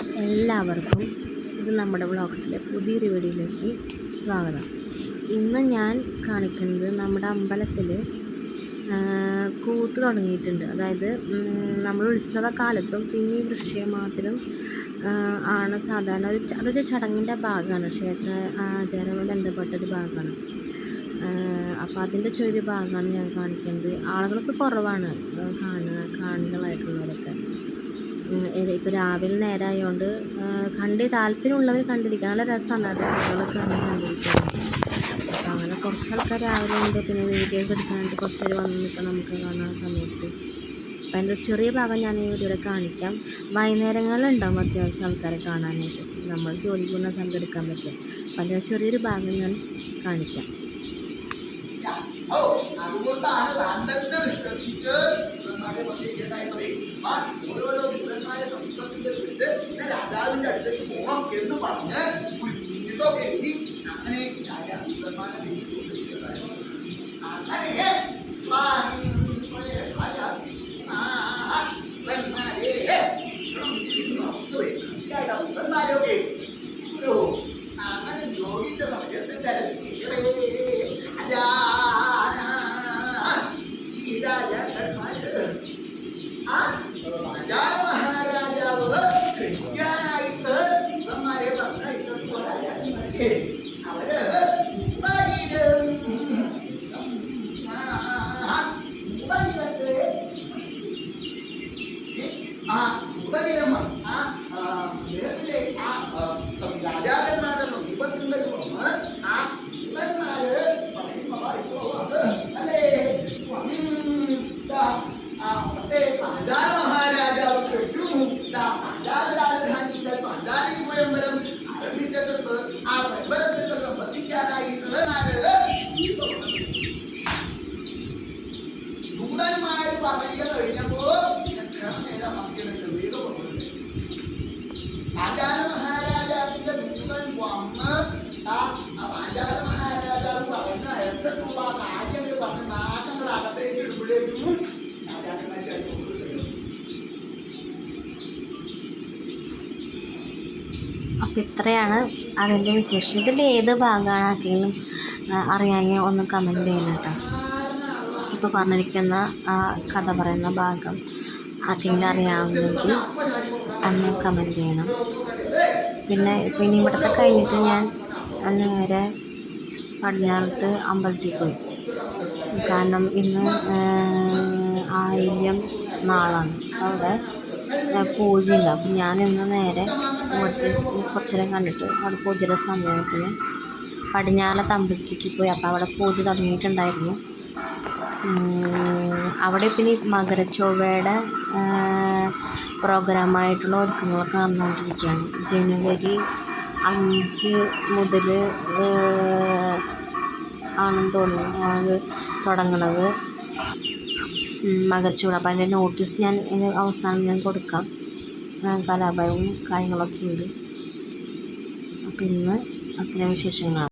എല്ലാവർക്കും ഇത് നമ്മുടെ വ്ളോഗ്സിലെ പുതിയൊരു വീഡിയോയിലേക്ക് സ്വാഗതം. ഇന്ന് ഞാൻ കാണിക്കുന്നത് നമ്മുടെ അമ്പലത്തിൽ കൂത്ത് തുടങ്ങിയിട്ടുണ്ട്. അതായത് നമ്മൾ ഉത്സവകാലത്തും പിന്നെ ഈ മാത്രം ആണ് സാധാരണ ഒരു അതൊരു ചടങ്ങിന്റെ ഭാഗമാണ്. ക്ഷേത്ര ആചാരവുമായി ബന്ധപ്പെട്ടൊരു ഭാഗമാണ്. അപ്പോൾ അതിന്റെ ചെറിയ ഭാഗമാണ് ഞാൻ കാണിക്കുന്നത്. ആളുകളൊക്കെ കുറവാണ് കാണുക കാണികളായിട്ടുള്ളവരൊക്കെ ഇപ്പോൾ രാവിലെ നേരം ആയതുകൊണ്ട് കണ്ട് താല്പര്യമുള്ളവർ കണ്ടിരിക്കുക നല്ല രസമാണ് അത്. ആളുകളൊക്കെ വന്ന് കണ്ടിരിക്കുക അപ്പോൾ അങ്ങനെ കുറച്ച് ആൾക്കാർ രാവിലെ ഉണ്ട്. പിന്നെ വീഡിയോ ഒക്കെ എടുക്കാനായിട്ട് കുറച്ച് പേര് വന്ന് നിൽക്കാം നമുക്ക് കാണാൻ സമയത്ത്. അപ്പം അതിന്റെ ചെറിയ ഭാഗം ഞാൻ ഈ വീഡിയോ കാണിക്കാം. വൈകുന്നേരങ്ങളിലുണ്ടാവും അത്യാവശ്യം ആൾക്കാരെ കാണാനായിട്ട്. നമ്മൾ ജോലിക്ക് പോകുന്ന സമയത്ത് എടുക്കാൻ പറ്റും. അപ്പം അതിന്റെ ചെറിയൊരു ഭാഗം ഞാൻ കാണിക്കാം. അതുകൊണ്ടാണ് പിന്നെ രാജാവിന്റെ അടുത്തേക്ക് പോകണം എന്ന് പറഞ്ഞ് കുഞ്ഞിട്ടോ എഴുതി അങ്ങനെ രാജാ വിപ്രന്മാരെ വിളിച്ചുകൊണ്ടിരിക്കുകയായിരുന്നു. അങ്ങനെ അങ്ങനെ യോഗിച്ച സമയത്ത് മഹാരാജാവ് പോരാജാക്കന്മാരെ അവർ ഉപരിലും ഉപരിലത്തെ ആ ഉപരിലം ആ ആ, അദ്ദേഹത്തിലെ ആ ആ, സം- രാജാക്കന്മാരുടെ സമീപത്തിന്റെ പുറമ് ആ ഇവന്മാര് പറയുന്നതായിട്ടുള്ള അത് ആചാര മഹാരാജാവിന്റെ ദൂതൻ വന്ന് ആ ആചാര മഹാരാജാവ് പറഞ്ഞ അയച്ചിട്ടുള്ള കാര്യങ്ങൾ പറഞ്ഞ് നാട്ടങ്ങൾ അകത്തേക്ക് ഇടുമ്പോഴേക്കും രാജാക്കന്മാർ അപ്പം ഇത്രയാണ് അതിന്റെ വിശേഷം. ഇതിൽ ഏത് ഭാഗമാണ് ആക്കിയെങ്കിലും അറിയാമെങ്കിൽ ഒന്ന് കമന്റ് ചെയ്യണം കേട്ടോ. ഇപ്പോൾ പറഞ്ഞിരിക്കുന്ന ആ കഥ പറയുന്ന ഭാഗം ആർക്കെങ്കിലും അറിയാമെങ്കിൽ ഒന്ന് കമന്റ് ചെയ്യണം. പിന്നെ പിന്നെ ഇവിടുത്തെ കഴിഞ്ഞിട്ട് ഞാൻ നേരെ പടിഞ്ഞാറത്ത് അമ്പലത്തിൽ പോയി. കാരണം ഇന്ന് ആയില്യം നാളാണ്. അവിടെ പൂജ ഉണ്ട്. അപ്പം ഞാൻ ഇന്ന് നേരെ ഇവിടുത്തെ കുറച്ച് നേരം കണ്ടിട്ട് അവിടെ പൂജയുടെ സമയത്തിന് പടിഞ്ഞാറത്ത് അമ്പലത്തിലേക്ക് പോയി. അപ്പോൾ അവിടെ പൂജ തുടങ്ങിയിട്ടുണ്ടായിരുന്നു. അവിടെ പിന്നെ മകരച്ചൊവ്വയുടെ പ്രോഗ്രാമായിട്ടുള്ള ഒരുക്കങ്ങളൊക്കെ നടന്നുകൊണ്ടിരിക്കുകയാണ് ജനുവരി അഞ്ച് മുതൽ ആണെന്ന് തോന്നുന്നു. അത് തുടങ്ങണത്. മകച്ചൂട് അപ്പം അതിന്റെ നോട്ടീസ് ഞാൻ അവസാനം ഞാൻ കൊടുക്കാം. കലാപരവും കാര്യങ്ങളൊക്കെ ഉണ്ട് അപ്പം ഇന്ന് അത്തരം വിശേഷങ്ങളാണ്.